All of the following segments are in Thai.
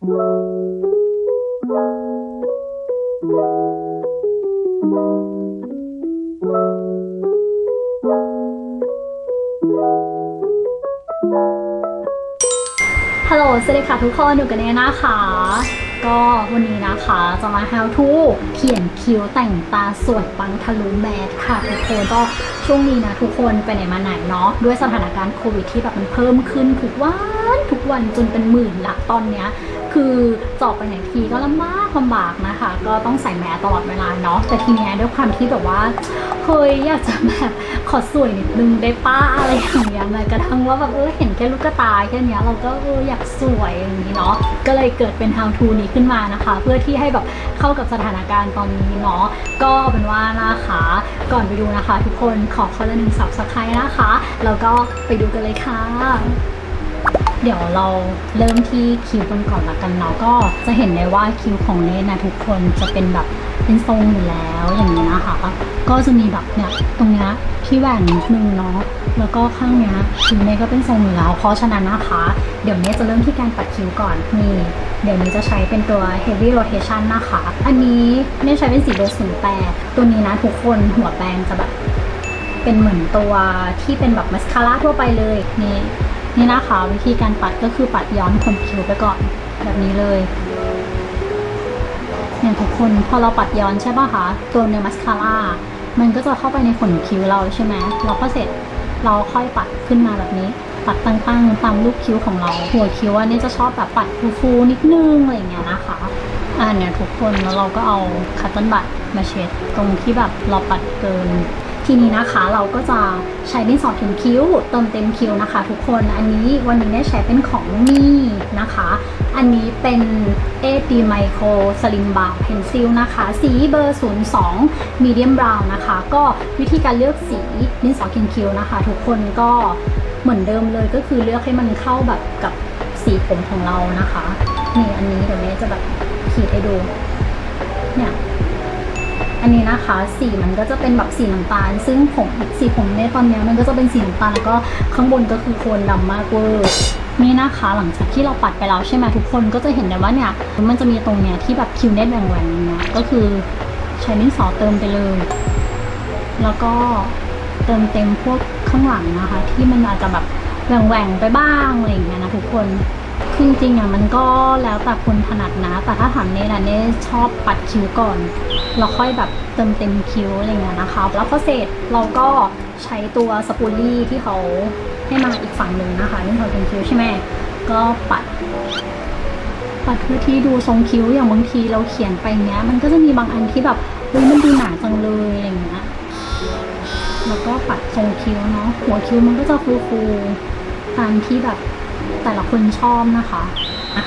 ฮัลโหล สวัสดีค่ะทุกคน อยู่กันเองนะคะ ก็วันนี้นะคะจะมา how to เขียนคิ้วแต่งตาสวยปังทะลุแมสค่ะทุกคนก็ช่วงนี้นะทุกคนไปไหนมาไหนเนาะด้วยสถานการณ์โควิดที่แบบมันเพิ่มขึ้นทุกวันทุกวันจนเป็นหมื่นละตอนเนี้ย คือจออกไปไหนทีก็ลำบากลำบากนะคะ ก็ต้องใส่แมสตลอดเวลาเนาะแต่ทีเนี้ยด้วยความที่แบบว่าเฮ้ยอยากจะแบบขอสวยนิดนึงได้ป้าอะไรอย่างเงี้ยม้กระทั่งว่าแบบเออเห็นแค่ลูกตาแค่เนี้ยเราก็เอออยากสวยอย่างนี้เนาะก็เลยเกิดเป็น how to นี้ขึ้นมานะคะ เพื่อที่ให้แบบเข้ากับสถานการณ์ตอนนี้เนาะก็เป็นว่านะคะก่อนไปดูนะคะ ทุกคนขอคนละหนึ่งสับสไครต์นะคะแล้วก็ไปดูกันเลยค่ะ เดี๋ยวเราเริ่มที่คิ้วกันก่อนละกันเนาะก็จะเห็นได้ว่าคิ้วของเนทนะทุกคนจะเป็นแบบเป็นทรงอยู่แล้วอย่างนี้นะคะก็จะมีแบบเนี่ยตรงเนี้ยที่แหว่งนิดนึงเนาะแล้วก็ข้างเนี้ยคิ้วเนทก็เป็นทรงอยู่แล้ว เพราะฉะนั้นนะคะ เดี๋ยวเนทจะเริ่มที่การปัดคิ้วก่อนนี่เดี๋ยวนี้จะใช้เป็นตัว heavy rotation นะคะ อันนี้เนทใช้เป็นสีเบอร์ศูนย์แปดตัวนี้นะทุกคนหัวแปรงจะแบบเป็นเหมือนตัวที่เป็นแบบมัสคาร่าทั่วไปเลยนี่ นี่นะคะวิธีการปัดก็คือปัดย้อมขนคิ้วไปก่อนแบบนี้เลยเนี่ยทุกคนพอเราปัดย้อนใช่ป่ะคะตัวเนื้อมัสคาร่ามันก็จะเข้าไปในขนคิ้วเราใช่ไหมเราก็เสร็จเราค่อยปัดขึ้นมาแบบนี้ ปัดตั้งๆตามลูกคิ้วของเราหัวคิ้วอันนี้จะชอบแบบปัดฟูๆนิดนึงอะไรเงี้ยนะคะอ่าเนี่ยทุกคนแล้วเราก็เอาคัตเติ้ลบัตมาเช็ดตรงที่แบบเราปัดเกิน ทีนี้นะคะเราก็จะใช้ดินสอเขียนคิ้วเติมเต็มคิ้วนะคะ ทุกคนอันนี้วันนี้ได้ใช้เป็นของมี่นะคะ อันนี้เป็น AD Micro Slim Bar Pencil นะคะ สีเบอร์ 02 Medium Brown นะคะ ก็วิธีการเลือกสีดินสอเขียนคิ้วนะคะ ทุกคนก็เหมือนเดิมเลยก็คือเลือกให้มันเข้าแบบกับสีผมของเรานะคะนี่อันนี้เดี๋ยวแม่จะแบบขีดให้ดูเนี่ย อันนี้นะคะสีมันก็จะเป็นแบบสีน้ำตาล ซึ่งผมสีผมเนี่ยตอนเนี้มันก็จะเป็นสีน้ำตาลแล้วก็ข้างบนก็คือโคนดำมากเวอร์นี่นะคะหลังจากที่เราปัดไปแล้วใช่ไหมทุกคนก็จะเห็นได้ว่าเนี่ยมันจะมีตรงเนี้ยที่แบบคิวเน็ตแหว่งๆเนี่ยก็คือใช้ดินสอเติมไปเลย แล้วก็เติมเต็มพวกข้างหลังนะคะ ที่มันอาจจะแบบแหว่งๆไปบ้างอะไรอย่างเงี้ยนะทุกคน คือจริงๆอะมันก็แล้วแต่คนถนัดนะ แต่ถ้าถามเนทอะเนทชอบปัดคิ้วก่อน เราค่อยแบบเติมเต็มคิ้วอะไรเงี้ยนะคะ แล้วพอเสร็จเราก็ใช้ตัวสปูลลี่ที่เขาให้มาอีกฝั่งหนึ่งนะคะนี่เขาเป็นคิ้วใช่ไหมก็ปัด ปัดเพื่อที่ดูทรงคิ้วอย่างบางทีเราเขียนไปเนี้ย มันก็จะมีบางอันที่แบบเฮ้ยมันดูหนาจังเลยอะไรเงี้ยแล้วก็ปัดทรงคิ้วเนาะหัวคิ้วมันก็จะฟูๆตามที่แบบ แต่ละคนชอบนะคะอะ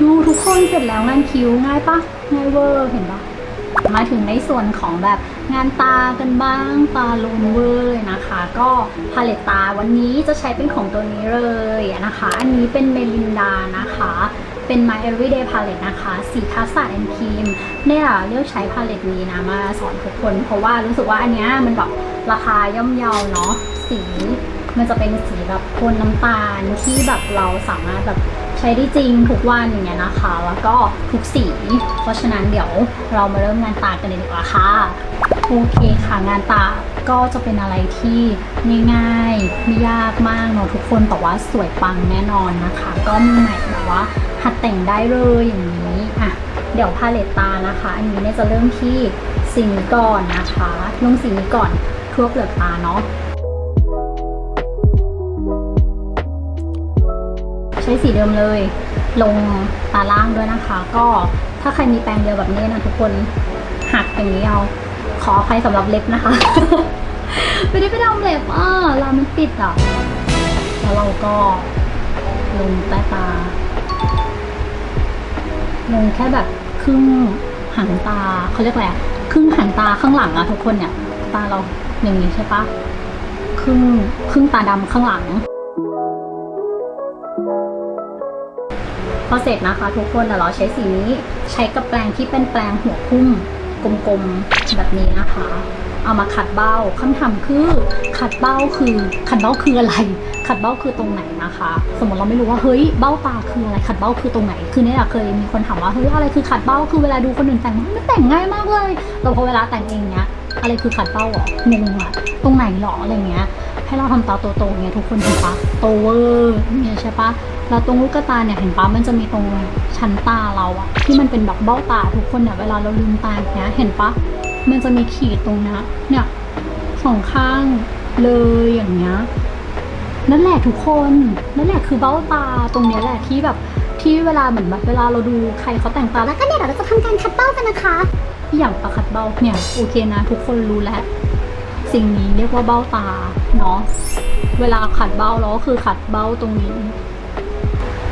ดูทุกคนเสร็จแล้วงานคิ้วง่ายปะง่ายเวอร์เห็นปะมาถึงในส่วนของแบบงานตากันบ้างตาลูนเวอร์เลยนะคะ ก็พาเลตตาวันนี้จะใช้เป็นของตัวนี้เลยนะคะ อันนี้เป็นเมลินดานะคะ เป็น My Everyday Palette นะคะ สีคัสตาร์ดแอนด์ครีมเนี่ยเลือกใช้พาเลตนี้นะมาสอนทุกคน เพราะว่ารู้สึกว่าอันเนี้ยมันแบบราคาย่อมเยาเนาะสี มันจะเป็นสีแบบโทนน้ำตาลที่แบบเราสามารถแบบใช้ได้จริงทุกวันอย่างเงี้ยนะคะ แล้วก็ทุกสี เพราะฉะนั้นเดี๋ยวเรามาเริ่มงานตากันเลยดีกว่าค่ะโอเคค่ะงานตาก็จะเป็นอะไรที่ง่ายๆไม่ยากมากเนาะทุกคนแต่ว่าสวยปังแน่นอนนะคะ ก็มีไหนแบบว่าหัดแต่งได้เลยอย่างนี้อะเดี๋ยวพาเลตตานะคะ อันนี้เนี่ยจะเริ่มที่สีนี้ก่อนนะคะ ลงสีนี้ก่อนทั่วเปลือกตาเนาะ ใช้สีเดิมเลย ลงตาล่างด้วยนะคะ ก็ถ้าใครมีแปรงเดียวแบบนี้นะทุกคนหักอย่างนี้เอาขออภัยสำหรับเล็บนะคะ ไม่ได้ไปทำเล็บอะรามันปิดอะ แล้วเราก็ลงใต้ตา ลงแค่แบบครึ่งหางตาเขาเรียกอะไรอะครึ่งหางตาข้างหลังอะทุกคนเนี่ย ตาเราอย่างนี้ใช่ปะครึ่งครึ่งตาดำข้างหลัง พอเสร็จนะคะ ทุกคนเดี๋ยวเราใช้สีนี้ใช้กับแปรงที่เป็นแปรงหัวพุ่มกลมๆแบบนี้นะคะ เอามาขัดเบ้าคำถามคือขัดเบ้าคือขัดเบ้าคืออะไร ขัดเบ้าคือตรงไหนนะคะ สมมติเราไม่รู้ว่าเฮ้ยเบ้าตาคืออะไรขัดเบ้าคือตรงไหน คือเนี่ยเคยมีคนถามว่าเฮ้ยอะไรคือขัดเบ้าคือเวลาดูคนอื่นแต่งมันแต่งง่ายมากเลยแต่พอเวลาแต่งเองเนี้ยอะไรคือขัดเบ้าอะงงอะตรงไหนหรออะไรเงี้ยให้เราทำตาโตๆเงี้ยทุกคนเห็นปะโตเวอร์เนี่ยใช่ปะ แล้วตรงลูกตาเนี่ยเห็นปะมันจะมีตรงชั้นตาเราอะที่มันเป็นแบบเบ้าตาทุกคนเนี่ยเวลาเราลืมตาอย่างเงี้ยเห็นปะมันจะมีขีดตรงนี้เนี่ยสองข้างเลยอย่างเงี้ยนั่นแหละทุกคนนั่นแหละคือเบ้าตาตรงเนี้ยแหละที่แบบที่เวลาเหมือนแบบเวลาเราดูใครเขาแต่งตาแล้วก็เนี่ยเราจะทำการคัดเบ้ากันนะคะอย่างปลาคัดเบ้าเนี่ยโอเคนะ ทุกคนรู้แล้วสิ่งนี้เรียกว่าเบ้าตาเนาะเวลาขัดเบ้าเราก็คือขัดเบ้าตรงนี้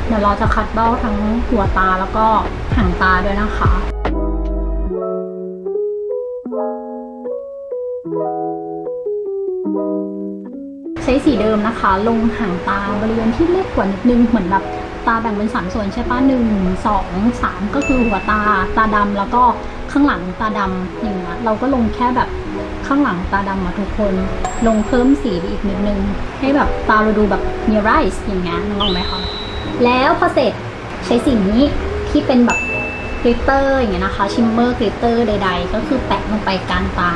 เดี๋ยวเราจะขัดเบ้าทั้งหัวตาแล้วก็หางตาด้วยนะคะใช้สีเดิมนะคะ ลงหางตาบริเวณที่เล็กกว่านิดนึงเหมือนแบบตาแบ่งเป็นสามส่วนใช่ปะหนึ่งสองสามก็คือหัวตาตาดำแล้วก็ข้างหลังตาดำอย่างเงี้ยเราก็ลงแค่แบบข้างหลังตาดำมาทุกคน ลงเพิ่มสีไปอีกนิดนึง ให้แบบตาเราดูแบบมีไรส์อย่างเงี้ยนึกออกไหมคะ แล้วพอเสร็จใช้สีนี้ที่เป็นแบบกลิตเตอร์อย่างเงี้ยนะคะ ชิมเมอร์กลิตเตอร์ใด ๆ ก็คือแปะลงไปกลางตา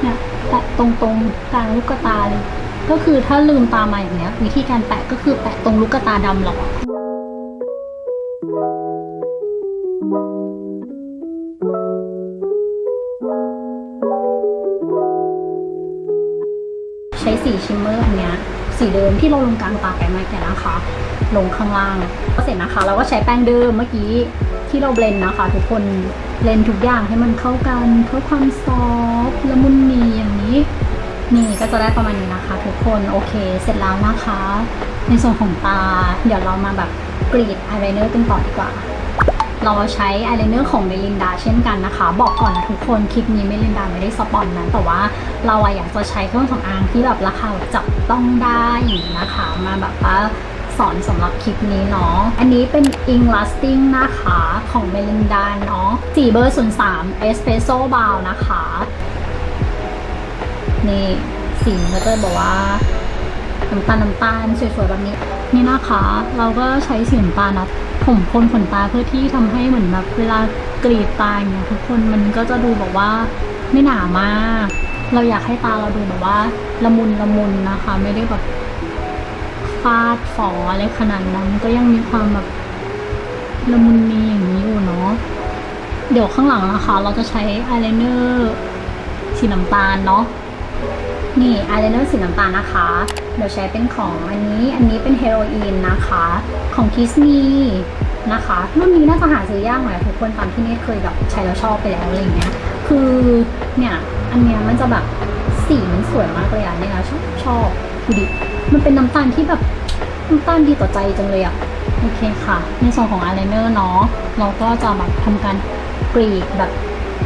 เนี่ยแปะตรงตรงๆกลางลูกตาเลยก็คือถ้าลืมตามาอย่างเนี้ย วิธีการแปะก็คือแปะตรงลูกตาดำหรอกใช้สีชิมเมอร์อันเนี้ย สีเดิมที่เราลงกลางตาไปเมื่อกี้นะคะ ลงข้างล่างก็เสร็จนะคะ เราก็ใช้แป้งเดิมเมื่อกี้ที่เราเบลนนะคะ ทุกคนเบลนทุกอย่างให้มันเข้ากันเพื่อความซอฟละมุนนีอย่างนี้ นี่ก็จะได้ประมาณนี้นะคะ ทุกคนโอเค เสร็จแล้วนะคะ ในส่วนของตา เดี๋ยวเรามาแบบกรีดอายไลเนอร์กันต่อดีกว่าเราใช้อายไลเนอร์ของเมลินดาเช่นกันนะคะ บอกก่อนนะทุกคนคลิปนี้เมลินดาไม่ได้สปอนนะ แต่ว่าเราอะอยากจะใช้เครื่องสำอางที่แบบราคาจับต้องได้นะคะ มาแบบว่า สอนสำหรับคลิปนี้เนาะ อันนี้เป็น Ink Lasting นะคะของเมลินดาเนาะสีเบอร์ 03 Espresso Brown นะคะ นี่สีก็จะบอกว่าน้ำตาลน้ำตาลสวยๆแบบนี้ นี่นะคะ เราก็ใช้สีน้ำตาลนะผมพ่นขนตาเพื่อที่ทำให้เหมือนแบบเวลากรีดตาอย่างเงี้ยทุกคนมันก็จะดูแบบว่าไม่หนามาก เราอยากให้ตาเราดูแบบว่าละมุนละมุนนะคะ ไม่ได้แบบ ฟาดฝออะไรขนาดนั้นก็ยังมีความแบบละมุนนีอย่างนี้อยู่เนาะเดี๋ยวข้างหลังนะคะ เราจะใช้อายไลเนอร์สีน้ำตาลเนาะนี่อายไลเนอร์สีน้ำตาลนะคะ เดี๋ยวใช้เป็นของอันนี้อันนี้เป็นเฮโรอีนนะคะ ของคิสมีนะคะรุ่นนี้น่าจะหาซื้อยากหน่อยทุกคนตามที่นี่เคยแบบใช้แล้วชอบไปแล้วอะไรเงี้ยคือเนี่ยอันเนี้ยมันจะแบบสีมันสวยมากเลยอะเนี่ยชอบชอบ ดูดิมันเป็นน้ำตาลที่แบบน้ำตาลดีต่อใจจังเลยอะโอเคค่ะ ในส่วนของอายไลเนอร์เนาะเราก็จะแบบทำการกรีดแบบ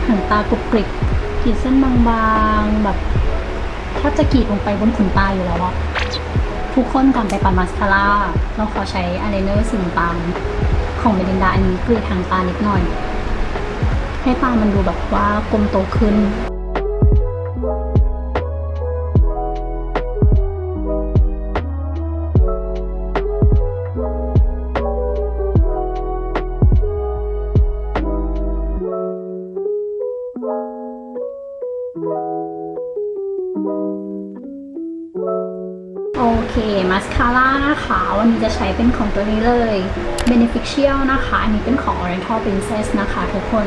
หางตากรุบกริบกรีดเส้นบางๆแบบแทบจะกรีดลงไปบนขนตาอยู่แล้วอะทุกคนก่อนไปปัดมาสคาร่าเราขอใช้อายไลเนอร์สีน้ำตาลของเมลินดาอันนี้กรีดทางตานิดหน่อย ให้ตามันดูแบบว่ากลมโตขึ้น โอเคมาสคาร่านะคะวันนี้จะใช้เป็นของตัวนี้เลย Beneficial นะคะ อันนี้เป็นของ Oriental Princess นะคะ ทุกคน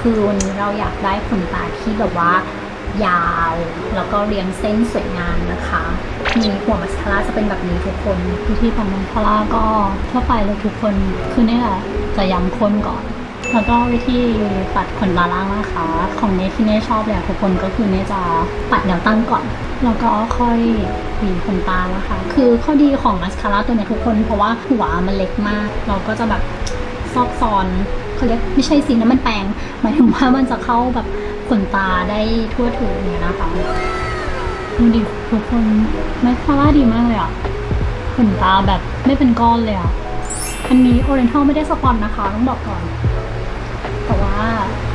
คือวันนี้เราอยากได้ขนตาที่แบบว่ายาว แล้วก็เรียงเส้นสวยงามนะคะมีหัวมาสคาร่าจะเป็นแบบนี้ทุกคนวิธีของมาสคาร่าก็ทั่วไปเลยทุกคนคือนี่แหละจะย้ำคนก่อน แล้วก็วิธีปัดขนตาล่างนะคะ ของเนทที่เนทชอบเลยอะทุกคนก็คือเนทจะปัดแนวตั้งก่อน แล้วก็ค่อยหวีขนตานะคะ คือข้อดีของมาสคาร่าตัวเนี้ยทุกคน เพราะว่าหัวมันเล็กมาก เราก็จะแบบซอกซอนเขาเรียกไม่ใช่สินะมันแปลงหมายถึงว่ามันจะเข้าแบบขนตาได้ทั่วถึงเนี่ยนะคะดูดิทุกคนมาสคาร่าดีมากเลยอะขนตาแบบไม่เป็นก้อนเลยอะอันนี้ Oriental ไม่ได้สปอนนะคะ ต้องบอกก่อน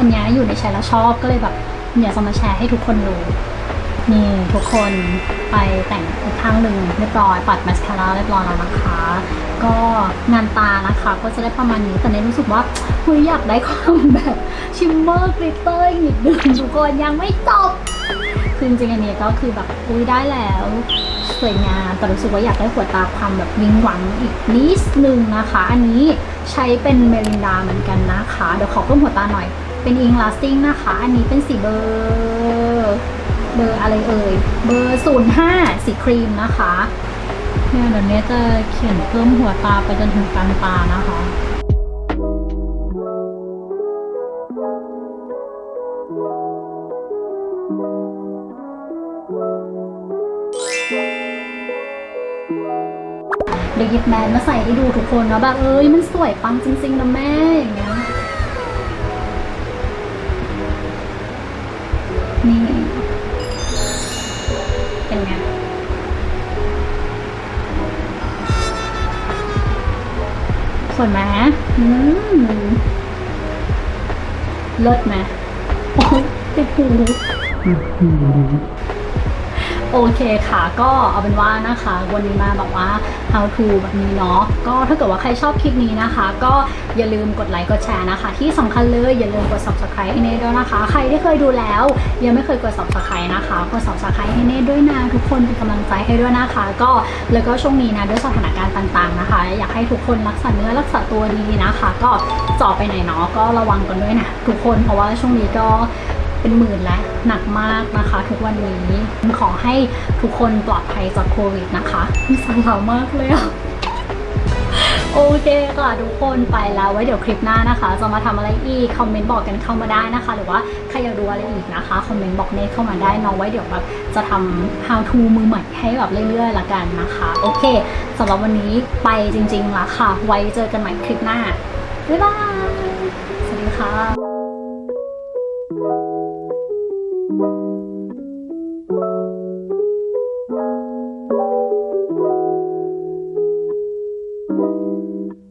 อันนี้ยอยู่ในใช้แล้วชอบก็เลยแบบเดี๋ยวจะมาแชร์ให้ทุกคนดูนี่ทุกคนไปแต่งอีกข้างหนึ่งเรียบร้อยปัดมาสคาร่าเรียบร้อยแล้วนะคะ ก็งานตานะคะ ก็จะได้ประมาณนี้แต่เนยรู้สึกว่าคุยอยากได้ความแบบชิมเมอร์กลิตเตอร์อีกนิดนึงทุกคนยังไม่จบคือจริงๆอันนี้ก็คือแบบอุ้ยได้แล้วสวยงามแต่รู้สึกว่าอยากได้หัวตาความแบบวิงหวังอีกนิดนึงนะคะ อันนี้ใช้เป็นเมลินดาเหมือนกันนะคะ เดี๋ยวขอเพิ่มหัวตาหน่อย เป็นอิงลาสติ้งนะคะ อันนี้เป็นสีเบอร์เบอร์อะไรเอ่ย เบอร์ศูนย์ห้าสีครีมนะคะเนี่ยเดี๋ยวนี้จะเขียนเพิ่มหัวตาไปจนถึงกลางตานะคะเดี๋ยวหยิบแมสมาใส่ให้ดูทุกคนนะแบบเอ้ยมันสวยปังจริงๆนะแม่อย่างเงี้ย วยไหมอืมเลิศไหมโอ้ยติดหู โอเคค่ะก็เอาเป็นว่านะคะ วันนี้มาแบบว่า how to แบบนี้เนาะก็ถ้าเกิดว่าใครชอบคลิปนี้นะคะ ก็อย่าลืมกดไลค์กดแชร์นะคะ ที่สำคัญเลยอย่าลืมกด subscribe ให้เนทด้วยนะคะ ใครที่เคยดูแล้ว ยังไม่เคยกด subscribe นะคะกด subscribe ให้เนทด้วยนะทุกคนเป็นกำลังใจให้ด้วยนะคะ ก็แล้วก็ช่วงนี้นะด้วยสถานการณ์ต่างๆนะคะ อยากให้ทุกคนรักษาเนื้อรักษาตัวดีนะคะ ก็จะอไปไหนเนาะก็ระวังกันด้วยนะทุกคนเพราะว่าช่วงนี้ก็ เป็นหมื่นแล้วหนักมากนะคะ ทุกวันนี้ขอให้ทุกคนปลอดภัยจากโควิดนะคะมีสารมากเลยอะโอเคค่ะทุกคนไปแล้วไว้เดี๋ยวคลิปหน้านะคะ จะมาทำอะไรอีกคอมเมนต์บอกกันเข้ามาได้นะคะ หรือว่าใครอยากรู้อะไรอีกนะคะคอมเมนต์บอกเนทเข้ามาได้น้องไว้เดี๋ยวแบบจะทำ how to มือใหม่ให้แบบเรื่อยๆละกันนะคะ โอเคสำหรับวันนี้ไปจริงๆละค่ะ ไว้เจอกันใหม่คลิปหน้าบ๊ายบายสวัสดีค่ะ